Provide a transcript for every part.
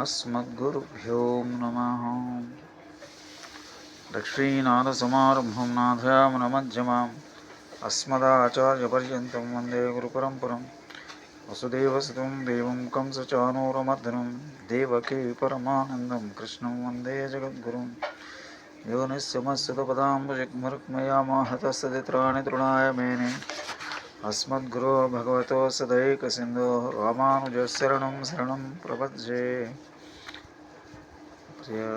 अस्मद्गुरुभ्यो नमः दक्षिणादसमारम्भं नाथयामनमध्यमाम् अस्मदाचार्यपर्यन्तं वन्दे गुरुपरम्परं वसुदेवसुतं देवं कंसचानूरमर्दनं देवकी परमानन्दं कृष्णं वन्दे जगद्गुरुं यो निस्समस्तुतपदाम्बुजग्मरुक्मया माहतस्तदित्राणि तृणाय मेने अस्मद्गुरो भगवतो सदैकसिन्धो रामानुजशरणं शरणं प्रपद्ये ప్రియ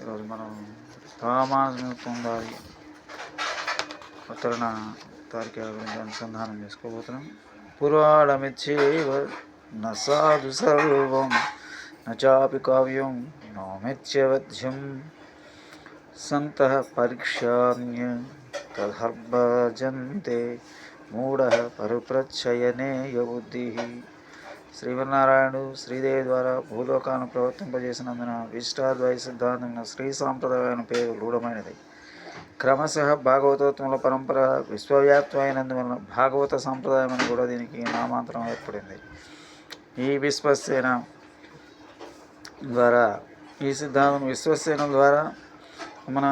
ఈరోజు మనం రామానుజం దారి ఉత్తరణ తారిక గురించి అనుసంధానం చేసుకోబోతున్నాం. పురాణమిచ్చేవ న సర్వం నాపి కావ్యం నోమిత్యవధ్యం సంత పరీక్షామ్య తదర్భజంతే మూఢ పరుప్రచ్చయనేయ బుద్ధి. శ్రీమన్నారాయణుడు శ్రీదేవి ద్వారా భూలోకాలను ప్రవర్తింపజేసినందున విశిష్టాద్వైత సిద్ధాంతం శ్రీ సాంప్రదాయం పేరు రూఢమైనది క్రమశ భాగవతోత్వముల పరంపర విశ్వవ్యాప్తమైనందువలన భాగవత సాంప్రదాయం అని కూడా దీనికి నామాంతరం ఏర్పడింది. ఈ విశ్వసేన ద్వారా ఈ సిద్ధాంతం విశ్వసేన ద్వారా మన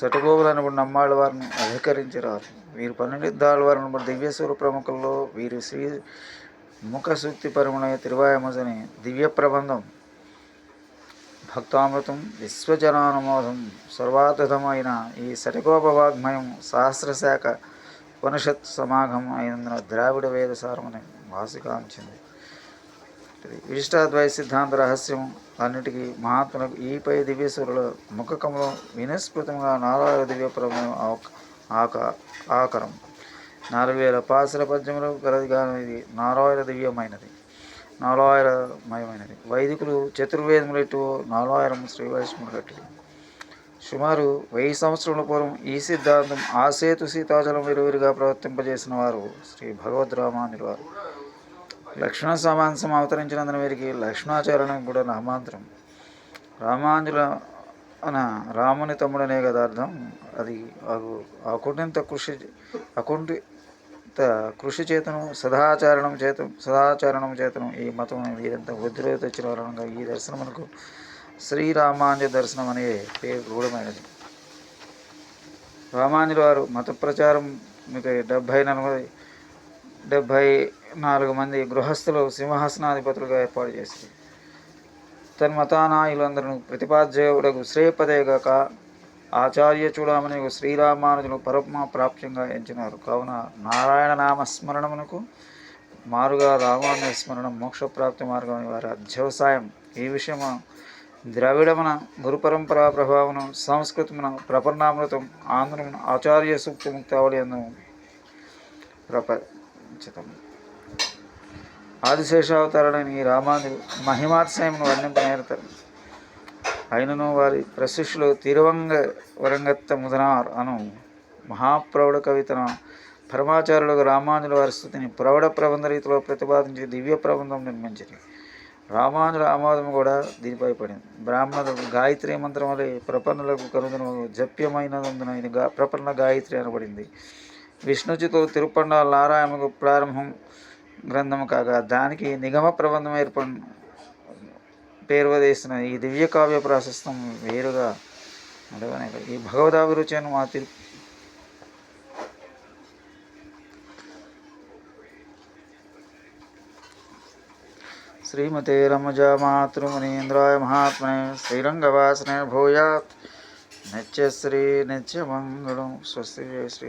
శటగోవులు అనబడిన నమ్మాళ్ళ వారిని అధికరించారు వీరు పన్నెండు వారిని బట్టి దివ్యస్వర ప్రముఖుల్లో వీరు శ్రీ ముఖ సూక్తి పరిమళ దివ్య ప్రబంధం భక్తామృతం విశ్వజనానుమోదం. సర్వాతమైన ఈ సరిగోపవాగ్మయం సహస్రశాఖ ఉపనిషత్ సమాగమం అయినందున ద్రావిడ వేద సారమని వాసికాంచింది. విశిష్టాద్వై సిద్ధాంత రహస్యం అన్నిటికీ మహాత్ములకు ఈపై దివ్యేశ్వరుల ముఖకంలో వినస్పృతంగా నారాయణ దివ్య ప్రమేయం ఆక ఆకరం. నాలుగు వేల పాసల పద్యములకు గలదిగాను ఇది. నారాయణ దివ్యమైనది. నారాయణమయమైనది వైదికులు చతుర్వేదములెట్టు నారాయణం శ్రీ వైష్ణవుడు సుమారు వెయ్యి సంవత్సరముల పూర్వం ఈ సిద్ధాంతం ఆసేతు సీతాచలం విరువిరిగా ప్రవర్తింపజేసిన వారు శ్రీ భగవద్ రామానులు వారు. లక్ష్మణ సమాంసం అవతరించినందున వీరికి లక్ష్మణాచార్యం కూడా నామాంతరం. రామాంజుల అన రాముని తమ్ముడనే కదా అర్థం అది అకుంఠిత కృషి అకుంటి కృషి చేతను సదాచారణం చేత సదాచారణం చేతను ఈ మతం ఇదంతా వృద్ధిలో తెచ్చిన వలనంగా ఈ దర్శనమునకు శ్రీరామాంజ దర్శనం అనే పేరు రూఢమైనది రామాంజుల వారు మత ప్రచారం మీకు డెబ్భై నలభై డెబ్భై నాలుగు మంది గృహస్థులు సింహాసనాధిపతులుగా ఏర్పాటు చేసింది తన్మతానాయులందరూ ప్రతిపాద్యుడకు శ్రేయపదేగాక ఆచార్య చూడమని శ్రీరామానుజులు పరమ ప్రాప్యంగా ఎంచినారు. కావున నారాయణ నామస్మరణమునకు మారుగా రామానుజ స్మరణం మోక్షప్రాప్తి మార్గం వారి అధ్యవసాయం. ఈ విషయము ద్రవిడమున గురు పరంపరా ప్రభావమును సంస్కృతమున ప్రపన్నామృతం ఆంధ్రమున ఆచార్య సూక్తి ముక్తావళి అను ప్రపంచతం ఆదిశేషావతారుడైన ఈ రామానుజు మహిమాత్సయమును వర్ణింపనేరుతారు అయినను వారి ప్రశిష్యులు తిరువంగ వరంగత్త ముదనార్ అను మహాప్రౌఢ కవితను పరమాచార్యులకు రామానుల వారి స్థుతిని ప్రౌఢ ప్రబంధ రీతిలో ప్రతిపాదించి దివ్య ప్రబంధం నిర్మించింది. రామానుల ఆమోదం కూడా దీనిపై పడింది. బ్రాహ్మణులు గాయత్రి మంత్రం వలె ప్రపన్నులకు కనుగొన జప్యమైనందున ఇది గా ప్రపన్న గాయత్రి అనబడింది. విష్ణుచితో తిరుపండ నారాయణకు ప్రారంభం గ్రంథం కాగా దానికి నిగమ ప్రబంధం ఏర్పడి పేరువదేసిన ఈ దివ్య కావ్య ప్రాశస్తం వేరుగా అడగనే ఈ భగవదాభిరుచి మా తిరు శ్రీమతే రమజ మాతృమునీంద్రాయ మహాత్మనే శ్రీరంగవాసనే భూయాత్. నిత్యశ్రీ నిత్యమంగళం స్వస్తి శ్రీ